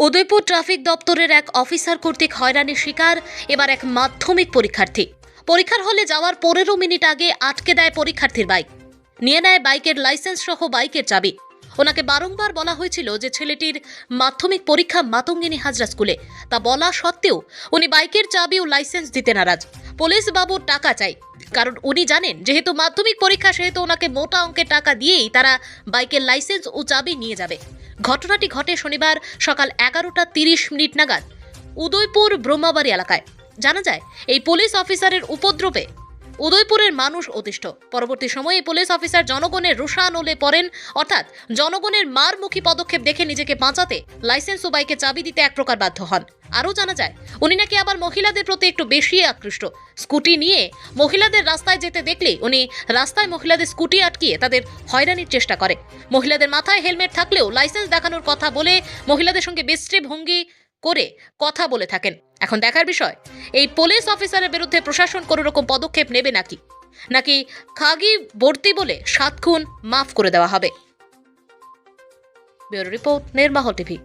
Udaipur traffic দপ্তরের এক officer কর্তৃক হয়রানির শিকার, এবার এক মাধ্যমিক পরীক্ষার্থী। পরীক্ষার হলে যাওয়ার পনেরো মিনিট আগে আটকে দেয় পরীক্ষার্থীর বাইক। নিয়ে নেয় বাইকের লাইসেন্স সহ বাইকের চাবি। ওনাকে বারংবার বলা হয়েছিল যে ছেলেটির মাধ্যমিক পরীক্ষা মাতঙ্গিনী হাজরা স্কুলে। তা বলা সত্ত্বেও উনি বাইকের চাবি ও লাইসেন্স দিতে নারাজ। পুলিশ বাবুর টাকা চাই কারণ উনি জানেন, যেহেতু মাধ্যমিক পরীক্ষা, সেহেতু ওনাকে মোটা অঙ্কের টাকা দিয়েই তারা বাইকের লাইসেন্স ও চাবি নিয়ে যাবে। ঘটনাটি ঘটে শনিবার সকাল এগারোটা তিরিশ মিনিট নাগাদ। উদয়পুর ব্রহ্মাবাড়ি এলাকায়। জানা যায়, এই পুলিশ অফিসারের উপদ্রবে উদয়পুরের মানুষ অতিষ্ঠ। পরবর্তী সময়ে পুলিশ অফিসার জনগণের রোষানলে পড়েন। অর্থাৎ জনগণের মারমুখী পদক্ষেপ দেখে নিজেকে বাঁচাতে লাইসেন্স ও বাইকে চাবি দিতে এক প্রকার বাধ্য হন। আরও জানা যায়, উনি নাকি আবার মহিলাদের প্রতি একটু বেশি আকৃষ্ট। স্কুটি নিয়ে মহিলাদের রাস্তায় যেতে দেখলেই উনি রাস্তায় মহিলাদের স্কুটি আটকিয়ে তাদের হয়রানির চেষ্টা করে। মহিলাদের মাথায় হেলমেট থাকলেও লাইসেন্স দেখানোর কথা বলে মহিলাদের সঙ্গে বিশ্রী ভঙ্গি করে কথা বলে থাকেন। এখন দেখার বিষয়, এই পুলিশ অফিসারের বিরুদ্ধে প্রশাসন কোনো রকম পদক্ষেপ নেবে নাকি? নাকি খাগি ভর্তি বলে সাত খুন মাফ করে দেওয়া হবে? ব্যুরো রিপোর্ট নির্মাহল টিভি।